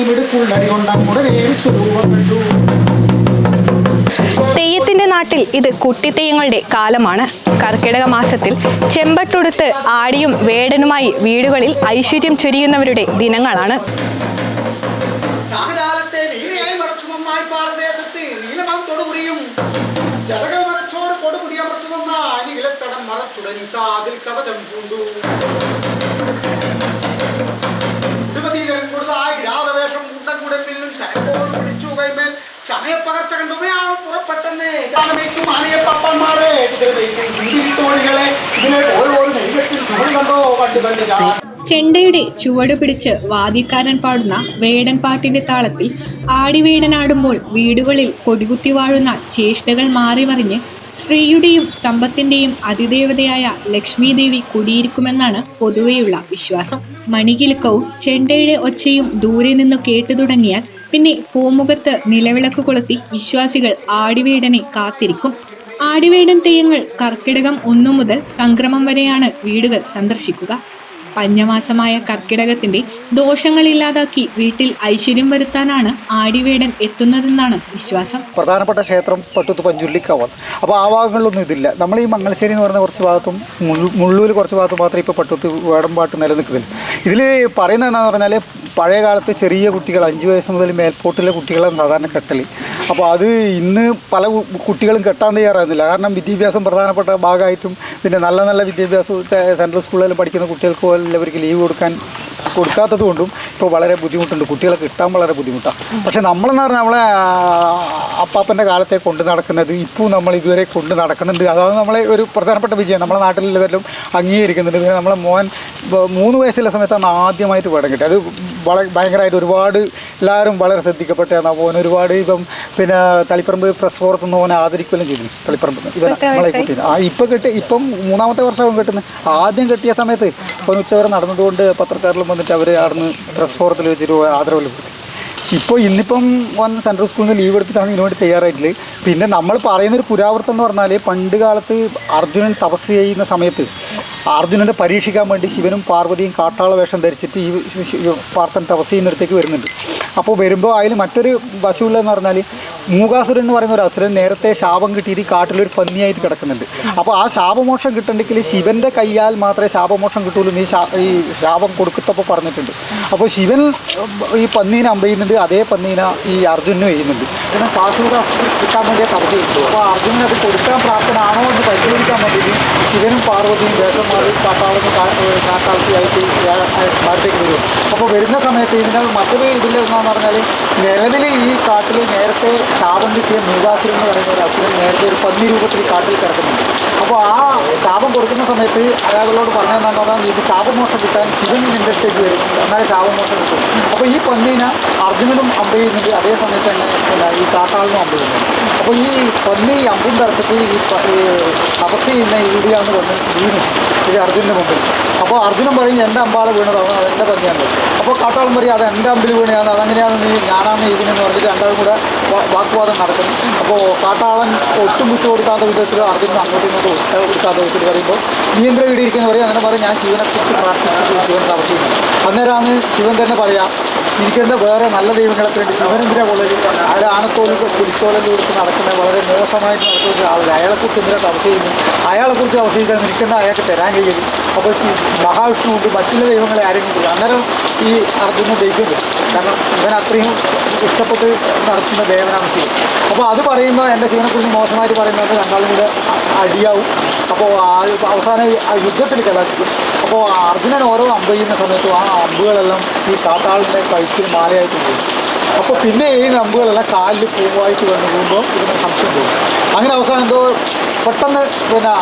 മിടുക്കുള്ളടി രൂപം കണ്ടു തെയ്യത്തിന്റെ നാട്ടിൽ ഇത് കുട്ടിത്തെയ്യങ്ങളുടെ കാലമാണ്. കർക്കിടക മാസത്തിൽ ചെമ്പട്ടുടുത്ത് ആടിയും വേടനുമായി വീടുകളിൽ ഐശ്വര്യം ചൊരിയുന്നവരുടെ ദിനങ്ങളാണ്. താകജാലത്തെ നീലയായി മറച്ചു നന്നായി നീലമാം തൊടുകുറിയും ജലക മറച്ചോർ കൊടുകുടി അമർത്തു നന്ന മറച്ചുടൻ കാതിൽ കവചം പൂണ്ടു ചമയപ്പകർച്ച കണ്ടുമയാണ് പുറപ്പെട്ടെന്ന്? തോഴികളെ ഇതിലെ ഓരോ കണ്ടോ? ചെണ്ടയുടെ ചുവട് പിടിച്ച് വാദ്യക്കാരൻ പാടുന്ന വേടൻ പാട്ടിന്റെ താളത്തിൽ ആടിവേടനാടുമ്പോൾ വീടുകളിൽ കൊടികുത്തി വാഴുന്ന ചേഷ്ടകൾ മാറി മറിഞ്ഞ് സ്ത്രീയുടെയും സമ്പത്തിന്റെയും അതിദേവതയായ ലക്ഷ്മി ദേവി കുടിയിരിക്കുമെന്നാണ് പൊതുവെയുള്ള വിശ്വാസം. മണികിലുക്കവും ചെണ്ടയുടെ ഒച്ചയും ദൂരെ നിന്ന് കേട്ടു തുടങ്ങിയാൽ പിന്നെ പൂമുഖത്ത് നിലവിളക്ക് കൊളുത്തി വിശ്വാസികൾ ആടിവേടനെ കാത്തിരിക്കും. ആടിവേടൻ തെയ്യങ്ങൾ കർക്കിടകം ഒന്നു മുതൽ സംക്രമം വരെയാണ് വീടുകൾ സന്ദർശിക്കുക. പഞ്ഞമാസമായ കർക്കിടകത്തിന്റെ ദോഷങ്ങൾ ഇല്ലാതാക്കി വീട്ടിൽ ഐശ്വര്യം വരുത്താനാണ് ആടിവേടൻ എത്തുന്നതെന്നാണ് വിശ്വാസം. പ്രധാനപ്പെട്ട ക്ഷേത്രം പട്ടുത്ത് പഞ്ചുള്ളിക്കാവാണ് അപ്പോൾ ആ ഭാഗങ്ങളിലൊന്നും ഇതില്ല. നമ്മൾ ഈ മംഗലശ്ശേരി എന്ന് പറയുന്ന കുറച്ച് ഭാഗത്തും മുള്ളു- മുള്ളൂർ കുറച്ച് ഭാഗത്തും മാത്രമേ ഇപ്പോൾ പട്ടുത്ത് വേടമ്പാട്ട് നിലനിൽക്കുന്നില്ല. ഇതിൽ പറയുന്നത് എന്താണെന്ന് പറഞ്ഞാൽ പഴയ കാലത്ത് ചെറിയ കുട്ടികൾ അഞ്ച് വയസ്സ് മുതൽ മേൽപോട്ടിലെ കുട്ടികളെ സാധാരണ കെട്ടൽ അപ്പോൾ അത് ഇന്ന് പല കുട്ടികളും കെട്ടാൻ തയ്യാറായിരുന്നില്ല. കാരണം വിദ്യാഭ്യാസം പ്രധാനപ്പെട്ട ഭാഗമായിട്ടും പിന്നെ നല്ല നല്ല വിദ്യാഭ്യാസം സെൻട്രൽ സ്കൂളുകളിൽ പഠിക്കുന്ന കുട്ടികൾക്ക് പോലും ലീവ് കൊടുക്കാൻ കൊടുക്കാത്തത് കൊണ്ടും ഇപ്പോൾ വളരെ ബുദ്ധിമുട്ടുണ്ട്. കുട്ടികളെ കിട്ടാൻ വളരെ ബുദ്ധിമുട്ടാണ് പക്ഷേ നമ്മളെന്ന് പറഞ്ഞാൽ നമ്മളെ അപ്പാപ്പന്റെ കാലത്തെ കൊണ്ട് നടക്കുന്നത് ഇപ്പോൾ നമ്മൾ ഇതുവരെ കൊണ്ട് നടക്കുന്നുണ്ട്. അതാണ് നമ്മളെ ഒരു പ്രധാനപ്പെട്ട വിജയം. നമ്മളെ നാട്ടിലെല്ലാവരും അംഗീകരിക്കുന്നുണ്ട്. പിന്നെ നമ്മളെ മോൻ മൂന്ന് വയസ്സുള്ള സമയത്താണ് ആദ്യമായിട്ട് പടം കിട്ടിയത്. അത് വളരെ ഭയങ്കരമായിട്ട് ഒരുപാട് എല്ലാവരും വളരെ ശ്രദ്ധിക്കപ്പെട്ടതാണ് മോൻ ഒരുപാട് ഇപ്പം പിന്നെ തളിപ്പറമ്പ് പ്രസ് ഫോർത്ത് നിന്ന് മോനെ ആദരിക്കുകയും ചെയ്തു. തളിപ്പറമ്പ് ഇവൻ നമ്മളെ കുട്ടീനെ. ആ ഇപ്പം കെട്ടി ഇപ്പം മൂന്നാമത്തെ വർഷവും കെട്ടുന്നത്. ആദ്യം കെട്ടിയ സമയത്ത് ഇപ്പം ഉച്ചവരെ നടന്നതുകൊണ്ട് പത്രക്കാരിലും വന്നിട്ട് അവർ അവിടുന്ന് പ്രസ് ഫോറത്തിൽ വെച്ചിട്ട് ആദരവ് ലഭിക്കും ഇപ്പോൾ ഇന്നിപ്പം വൻ സെൻട്രൽ സ്കൂളിൽ നിന്ന് ലീവ് എടുത്തിട്ടാണ് ഇതിനു വേണ്ടി തയ്യാറായിട്ടില്ല പിന്നെ നമ്മൾ പറയുന്നൊരു പുരാവൃത്തം എന്ന് പറഞ്ഞാൽ പണ്ട് കാലത്ത് അർജുനൻ തപസ് ചെയ്യുന്ന സമയത്ത് അർജുനനെ പരീക്ഷിക്കാൻ വേണ്ടി ശിവനും പാർവതിയും കാട്ടാള വേഷം ധരിച്ചിട്ട് ഈ പാർത്ഥൻ തപസ് ചെയ്യുന്നിടത്തേക്ക് വരുന്നുണ്ട്. അപ്പോൾ വരുമ്പോൾ അതിൽ മറ്റൊരു വശമുള്ളതെന്ന് പറഞ്ഞാൽ മൂകാസുരൻ എന്ന് പറയുന്ന ഒരു അസുരൻ നേരത്തെ ശാപം കിട്ടിയിട്ട് കാട്ടിലൊരു പന്നിയായിട്ട് കിടക്കുന്നുണ്ട്. അപ്പോൾ ആ ശാപമോക്ഷം കിട്ടണമെങ്കിൽ ശിവന്റെ കയ്യാൽ മാത്രമേ ശാപമോക്ഷം കിട്ടുള്ളൂ നീ ഈ ശാപം കൊടുക്കത്തപ്പോൾ പറഞ്ഞിട്ടുണ്ട്. അപ്പോൾ ശിവൻ ഈ പന്നീനെ അമ്പെയ്യുന്നുണ്ട് അതേ പന്നീനെ ഈ അർജുനും ചെയ്യുന്നുണ്ട് ഇതിനെ കാശൂർ കിട്ടാൻ വേണ്ടി തടഞ്ഞു കിട്ടും അപ്പോൾ അർജുനൻ അത് കൊടുക്കാൻ പ്രാപ്തനാണോ എന്ന് പരിശോധിക്കാൻ വേണ്ടി ശിവനും പാർവതിയും വേഷം മാറി കാട്ടാളത്ത് കാട്ടാളത്തിയായിട്ട് ഭാഗത്തേക്ക് വരും. അപ്പോൾ വരുന്ന സമയത്ത് ഇതിന് മറ്റൊരു ഇതിൽ എന്താണെന്ന് പറഞ്ഞാൽ നിലവിൽ ഈ കാട്ടിൽ നേരത്തെ ശാപം കിട്ടിയ മൂകാസുരം എന്ന് പറയുന്ന ഒരു അർജുനൻ നേരത്തെ ഒരു പന്നി രൂപത്തിൽ കാട്ടിൽ കിടക്കുന്നുണ്ട്. അപ്പോൾ ആ ശാപം കൊടുക്കുന്ന സമയത്ത് അയാളോട് പറഞ്ഞതെന്നാന്ന് പറഞ്ഞാൽ ഇത് ശാപമോഷം കിട്ടാൻ ശിവൻ നിന്റെ അടുത്തേക്ക് വരും. എന്നാലേ ശാപമോഷം കിട്ടും. അപ്പോൾ ഈ പന്നീനെ അർജുനനും അമ്പ ചെയ്യുന്നുണ്ട് അതേ സമയത്ത് തന്നെ ഈ കാട്ടാളിനും അമ്പ ചെയ്യുന്നുണ്ട് അപ്പോൾ ഈ പന്നി അമ്പും തർക്കത്തിൽ ഈ തപസ് ചെയ്യുന്ന ഈ വീഡിയോന്ന് വന്ന് വീണു. ഈ അർജുനന്റെ മുമ്പിൽ. അപ്പോൾ അർജുനൻ പറയും എന്റെ അമ്പാല വീണതാണ് അത് എന്റെ പന്നിയാണ് അപ്പോൾ കാട്ടാളൻ പറയും അത് എന്റെ അമ്പിൽ വീണയാണ് അതങ്ങനെയാണ് നീ ഞാനാണ് ഇതിനെന്ന് പറഞ്ഞിട്ട് രണ്ടാളും കൂടെ വാക്കുവാദം നടക്കുന്നു. അപ്പോൾ കാട്ടാളൻ ഒട്ടും വിട്ടു കൊടുക്കാത്ത വിധത്തിൽ അർജുനൻ അങ്ങോട്ടും ഇങ്ങോട്ടും വിധത്തിൽ പറയുമ്പോൾ നീ പറയും അങ്ങനെ പറയും. ഞാൻ ശിവനെ കുറിച്ച് പ്രാർത്ഥിച്ചു ശിവൻ തപസ്സിക്കുന്നത് അന്നേരമാണ് ശിവൻ തന്നെ പറയാം. ഇരിക്കുന്ന വേറെ നല്ല ദൈവങ്ങളെ വേണ്ടി ശിവനെന്തിനാ കോളേജിൽ അയാൾ ആനത്തോലും പുലിത്തോലും കൊടുത്ത് നടക്കുന്ന വളരെ മോശമായിട്ട് നടക്കുന്ന ഒരാളല്ലേ അയാളെക്കുറിച്ച് എന്തിനാ ചെയ്യുന്നു അയാളെക്കുറിച്ച് അവശേഷിക്കാൻ നിൽക്കുന്ന അയാൾക്ക് തരാൻ കഴിയും. അപ്പോൾ മഹാവിഷ്ണു ഉണ്ട് മറ്റുള്ള ദൈവങ്ങളെ ആരെങ്കിലും അന്നേരം ഈ അർജുന ദൈവം കാരണം ഇവൻ അത്രയും ഇഷ്ടപ്പെട്ട് നടത്തുന്ന ദേവനാണ് ശിവൻ. അപ്പോൾ അത് പറയുമ്പോൾ എന്റെ ശിവനെക്കുറിച്ച് മോശമായിട്ട് പറയുന്നത് രണ്ടാളും കൂടെ അടിയാവും. അപ്പോൾ അവസാനം യുദ്ധത്തിൽ കലാശിക്കും. അപ്പോൾ അർജുനൻ ഓരോ അമ്പ് ചെയ്യുന്ന സമയത്തും ആ അമ്പുകളെല്ലാം ഈ കാട്ടാളിന്റെ കഴുത്തിന് മാലയായിട്ട് പോകും. അപ്പോൾ പിന്നെ ഈ അമ്പുകളെല്ലാം കാലിൽ പൂവായിട്ട് വന്ന് പോകുമ്പോൾ ഇതിന് സംശയം പോകും അങ്ങനെ അവസാനം എന്തോ പെട്ടെന്ന് പിന്നെ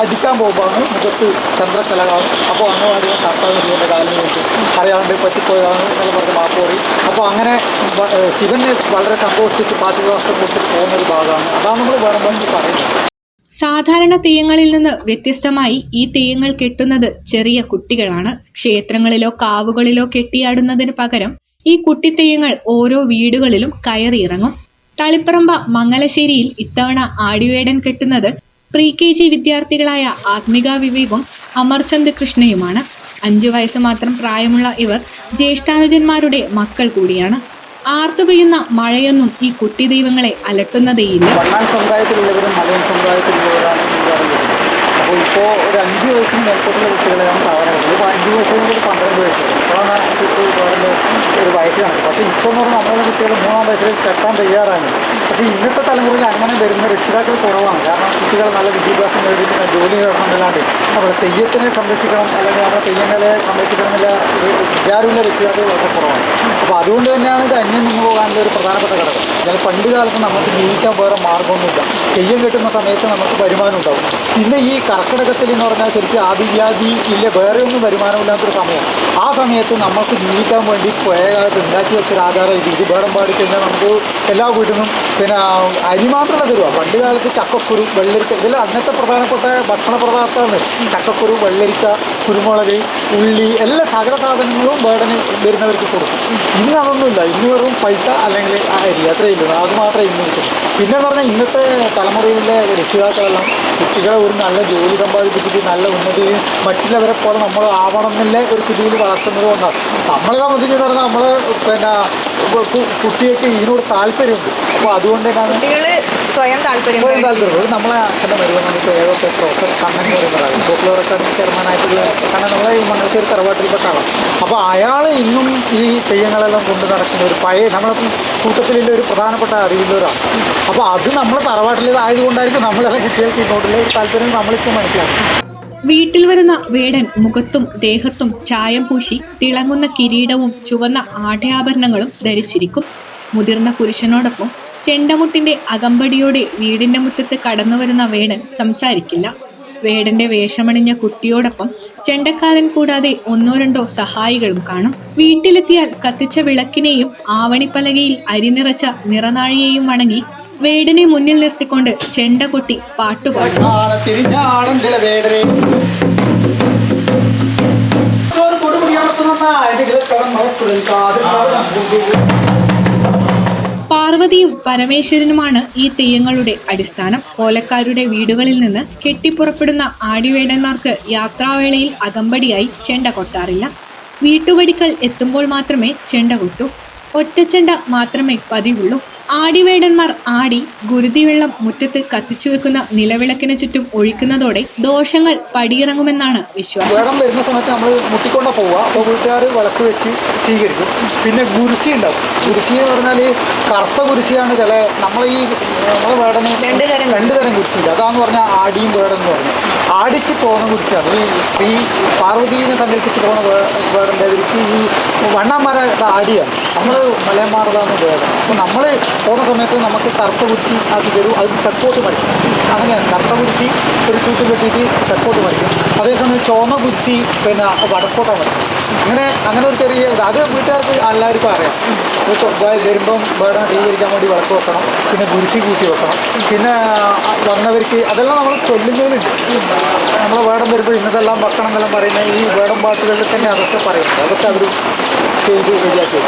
അടിക്കാൻ പോകുമ്പോൾ മുഖത്ത് ചന്ദ്രക്കലകളാണ് അപ്പോൾ കാട്ടാളിന് ചെയ്യേണ്ട കാലിന് വെച്ച് അറിയാണ്ട് പറ്റിപ്പോയതാണ് എന്നൊക്കെ പറഞ്ഞ് മാപ്പ് പറയും. അപ്പോൾ അങ്ങനെ ശിവന് വളരെ സന്തോഷിച്ച് പാചകവാസം കൊടുത്തിട്ട് പോകുന്ന ഒരു ഭാഗമാണ്. അതാണ് നമ്മൾ വേണമെന്ന് പറയുന്നത്. സാധാരണ തെയ്യങ്ങളിൽ നിന്ന് വ്യത്യസ്തമായി ഈ തെയ്യങ്ങൾ കെട്ടുന്നത് ചെറിയ കുട്ടികളാണ്. ക്ഷേത്രങ്ങളിലോ കാവുകളിലോ കെട്ടിയാടുന്നതിന് പകരം ഈ കുട്ടിത്തെയ്യങ്ങൾ ഓരോ വീടുകളിലും കയറിയിറങ്ങും തളിപ്പറമ്പ മംഗലശ്ശേരിയിൽ ഇത്തവണ ആടിവേടൻ കെട്ടുന്നത് പ്രീ കെ ജി വിദ്യാർത്ഥികളായ ആത്മിക വിവേകും അമർചന്ദ് കൃഷ്ണയുമാണ്. അഞ്ചു വയസ്സ് മാത്രം പ്രായമുള്ള ഇവർ ജ്യേഷ്ഠാനുജന്മാരുടെ മക്കൾ കൂടിയാണ്. ആർത്തു പെയ്യുന്ന മഴയൊന്നും ഈ കുട്ടി ദൈവങ്ങളെ അലട്ടുന്നതേയില്ല അപ്പോൾ ഇപ്പോൾ ഒരു അഞ്ച് വയസ്സിന് മേൽപ്പോട്ടുള്ള കുട്ടികളെയാണ് സാധാരണ ഇപ്പോൾ അഞ്ച് മുതൽ പന്ത്രണ്ട് വയസ്സ്. ഇപ്പോഴാണ് വയസ്സ് ഇപ്പോൾ എന്ന് പറഞ്ഞാൽ നമ്മളെ കുട്ടികൾ മൂന്നാം വയസ്സിൽ കെട്ടാൻ തയ്യാറാണ്. പക്ഷേ ഇന്നത്തെ തലമുറയിൽ അങ്ങനെ വരുന്ന രക്ഷിതാക്കൾ കുറവാണ്. കാരണം കുട്ടികൾ നല്ല വിദ്യാഭ്യാസം നേടിയിട്ട് ജോലി നേടണമെന്നല്ലാണ്ട് നമ്മുടെ തെയ്യത്തിനെ സംരക്ഷിക്കണം അല്ലെങ്കിൽ അവരുടെ തെയ്യങ്ങളെ സംരക്ഷിക്കണം എന്നുള്ള വിചാരമുള്ള രക്ഷിതാക്കൾ വളരെ കുറവാണ്. അപ്പോൾ അതുകൊണ്ട് തന്നെയാണ് ഇത് അന്യം നിന്ന് പോകാനുള്ള ഒരു പ്രധാനപ്പെട്ട ഘടകം. എന്നാൽ പണ്ട് കാലത്ത് നമുക്ക് ജീവിക്കാൻ വേറെ മാർഗമൊന്നുമില്ല തെയ്യം കിട്ടുന്ന സമയത്ത് നമുക്ക് വരുമാനം ഉണ്ടാവും. ഇന്ന് ഈ കർക്കിടകത്തിൽ എന്ന് പറഞ്ഞാൽ ശരിക്കും ആദിവ്യാധി ഇല്ല വേറെ ഒന്നും വരുമാനമില്ലാത്തൊരു സമയം ആ സമയത്ത് നമുക്ക് ജീവിക്കാൻ വേണ്ടി പഴയ കാലത്ത് ഉണ്ടാക്കി വെച്ചൊരു ആധാരം ഇത്. ഇത് വേണം പാടി കഴിഞ്ഞാൽ നമുക്ക് എല്ലാ നിന്നും പിന്നെ അരി മാത്രമല്ല തരുക പണ്ട് കാലത്ത് ചക്കക്കുരു വെള്ളരിക്ക ഇതെല്ലാം അന്നത്തെ പ്രധാനപ്പെട്ട ഭക്ഷണ പദാർത്ഥമാണ് ചക്കക്കുരു വെള്ളരിക്ക കുരുമുളക് ഉള്ളി എല്ലാ സകല സാധനങ്ങളും വേടന് വരുന്നവർക്ക് കൊടുക്കും. ഇന്ന് അതൊന്നുമില്ല. ഇന്ന് വെറും പൈസ അല്ലെങ്കിൽ ആ അരി. അത്രയില്ല അത് മാത്രമേ ഇന്ന് കിട്ടും പിന്നെ പറഞ്ഞാൽ ഇന്നത്തെ തലമുറയിലെ രക്ഷിതാക്കളെല്ലാം കുട്ടികളെ ഒരു നല്ല ജോലി സമ്പാദിപ്പിച്ചിട്ട് നല്ല ഉന്നതിയും മറ്റുള്ളവരെ പോലെ നമ്മൾ ആവണം എന്നുള്ള ഒരു സ്ഥിതിയിൽ വളർത്തുന്നത് കൊണ്ടാണ് നമ്മളെ സംബന്ധിച്ച് പറഞ്ഞാൽ നമ്മൾ പിന്നെ കുട്ടികൾക്ക് ഇതിനോട് താല്പര്യമുണ്ട്. അപ്പോൾ അതുകൊണ്ട് തന്നെയാണ് സ്വയം താല്പര്യം സ്വയം താല്പര്യം. ഒരു നമ്മളെ അച്ഛന്റെ ഇപ്പോൾ ഏതൊക്കെ പ്രൊഫസർ കണ്ണൻ എന്ന് പറയുന്നതാണ് പോപ്പുലർ അക്കാദമി ചെയർമാനായിട്ടുള്ള കണ്ണൻ. നമ്മളെ ഈ മംഗളശ്ശേരി തറവാട്ടിൽപ്പെട്ട ആളാണ്. അപ്പോൾ അയാൾ ഇന്നും ഈ തെയ്യങ്ങളെല്ലാം കൊണ്ട് നടക്കുന്ന ഒരു പഴയ നമ്മളെ കൂട്ടത്തിലുള്ള ഒരു പ്രധാനപ്പെട്ട അറിവുള്ള ഒരാൾ അപ്പോൾ അത് നമ്മൾ തറവാട്ടിലേതായതുകൊണ്ടായിരിക്കും നമ്മളെല്ലാം കുട്ടികൾക്ക് ഇങ്ങോട്ടുള്ള ഒരു താല്പര്യം നമ്മളിപ്പോൾ മനസ്സിലാക്കും വീട്ടിൽ വരുന്ന വേടൻ മുഖത്തും ദേഹത്തും ചായം പൂശി തിളങ്ങുന്ന കിരീടവും ചുവന്ന ആടയാഭരണങ്ങളും ധരിച്ചിരിക്കും മുതിർന്ന പുരുഷനോടൊപ്പം ചെണ്ടമുട്ടിന്റെ അകമ്പടിയോടെ വീടിന്റെ മുറ്റത്ത് കടന്നു വരുന്ന വേടൻ സംസാരിക്കില്ല. വേടന്റെ വേഷമണിഞ്ഞ കുട്ടിയോടൊപ്പം ചെണ്ടക്കാരൻ കൂടാതെ ഒന്നോ രണ്ടോ സഹായികളും കാണും. വീട്ടിലെത്തിയാൽ കത്തിച്ച വിളക്കിനെയും ആവണിപ്പലകയിൽ അരി നിറച്ച നിറനാഴിയെയും വണങ്ങി വേടനെ മുന്നിൽ നിർത്തിക്കൊണ്ട് ചെണ്ട കൊട്ടി പാട്ടുപാടുന്നു വേടരെ പാർവതിയും പരമേശ്വരനുമാണ് ഈ തെയ്യങ്ങളുടെ അടിസ്ഥാനം. കോലക്കാരുടെ വീടുകളിൽ നിന്ന് കെട്ടിപ്പുറപ്പെടുന്ന ആടിവേടന്മാർക്ക് യാത്രാവേളയിൽ അകമ്പടിയായി ചെണ്ട കൊട്ടാറില്ല. വീട്ടുപടിക്കൽ എത്തുമ്പോൾ മാത്രമേ ചെണ്ട കൊട്ടൂ. ഒറ്റച്ചെണ്ട മാത്രമേ പതിവുള്ളൂ. ആടിവേടന്മാർ ആടി ഗുരുതിവെള്ളം മുറ്റത്ത് കത്തിച്ചു വെക്കുന്ന നിലവിളക്കിന് ചുറ്റും ഒഴിക്കുന്നതോടെ ദോഷങ്ങൾ പടിയിറങ്ങുമെന്നാണ് വിശ്വാസം. വേഗം വരുന്ന സമയത്ത് നമ്മൾ മുട്ടിക്കൊണ്ട പോവുക. അപ്പോൾ വീട്ടുകാർ വിളക്ക് വെച്ച് സ്വീകരിക്കും. പിന്നെ ഗുരുസി ഉണ്ടാവും. ഗുരുസി എന്ന് പറഞ്ഞാൽ കറുത്ത ഗുരുസിയാണ് ചില നമ്മൾ ഈ നമ്മളെ വേടനെ രണ്ട് തരം രണ്ട് ഉണ്ട് അതാന്ന് പറഞ്ഞാൽ ആടിയും വേടെന്ന് എന്ന് പറഞ്ഞു. ആടിക്ക് പോകുന്ന കുറിച്ചാണ് ഈ സ്ത്രീ പാർവതീനെ സങ്കല്പിച്ച് പോകുന്ന വേറെ ഈ വണ്ണാന്മാരെ ആടിയാണ്. നമ്മൾ മലയന്മാരുടെയാണ് വേടം അപ്പോൾ നമ്മൾ പോകുന്ന സമയത്ത് നമുക്ക് കറുത്ത കുരിശി ആക്കി തരും അത് തെക്കോട്ട് മരിക്കും അങ്ങനെയാണ് കറുത്ത കുരിശി ഒരു ചൂട്ടിൽ കെട്ടിയിട്ട് തെക്കോട്ട് മരിക്കും അതേസമയം ചുവന്ന കുരിശി പിന്നെ വടക്കോട്ടാണ് മരിക്കും അങ്ങനെ അങ്ങനെ ഒരു ചെറിയ. അത് വീട്ടുകാർക്ക് എല്ലാവർക്കും അറിയാം. ഇത് ചൊ- വ- വരുമ്പം വേടനെ സ്വീകരിക്കാൻ വേണ്ടി വിളക്ക് വെക്കണം. പിന്നെ കുരിശി കൂട്ടി വെക്കണം. പിന്നെ വന്നവർക്ക് അതെല്ലാം നമ്മൾ ചൊല്ലുന്നതിനുണ്ട് നമ്മൾ വേടം വരുമ്പോൾ ഇന്നതെല്ലാം വെക്കണം എന്നെല്ലാം പറയുന്ന ഈ വേടം പാട്ടുകളിൽ തന്നെ അതൊക്കെ പറയുന്നത് അതൊക്കെ അവർ ചെയ്ത് റെഡിയാക്കി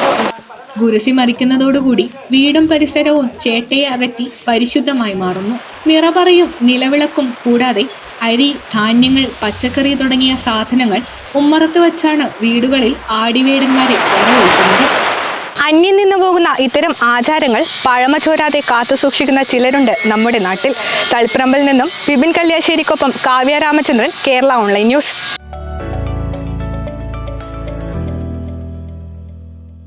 ഗുരുസി മറിക്കുന്നതോടുകൂടി വീടും പരിസരവും ചേട്ടയെ അകറ്റി പരിശുദ്ധമായി മാറുന്നു. നിറപറയും നിലവിളക്കും. കൂടാതെ അരി ധാന്യങ്ങൾ പച്ചക്കറി തുടങ്ങിയ സാധനങ്ങൾ ഉമ്മറത്ത് വച്ചാണ് വീടുകളിൽ ആടിവേടന്മാരെ വരവേൽക്കുന്നത്. അന്യം നിന്ന് പോകുന്ന ഇത്തരം ആചാരങ്ങൾ പഴമ ചോരാതെ കാത്തു സൂക്ഷിക്കുന്ന ചിലരുണ്ട് നമ്മുടെ നാട്ടിൽ. തളിപ്പറമ്പിൽ നിന്നും വിപിൻ കല്യാശ്ശേരിക്കൊപ്പം കാവ്യ രാമചന്ദ്രൻ കേരള ഓൺലൈൻ ന്യൂസ്.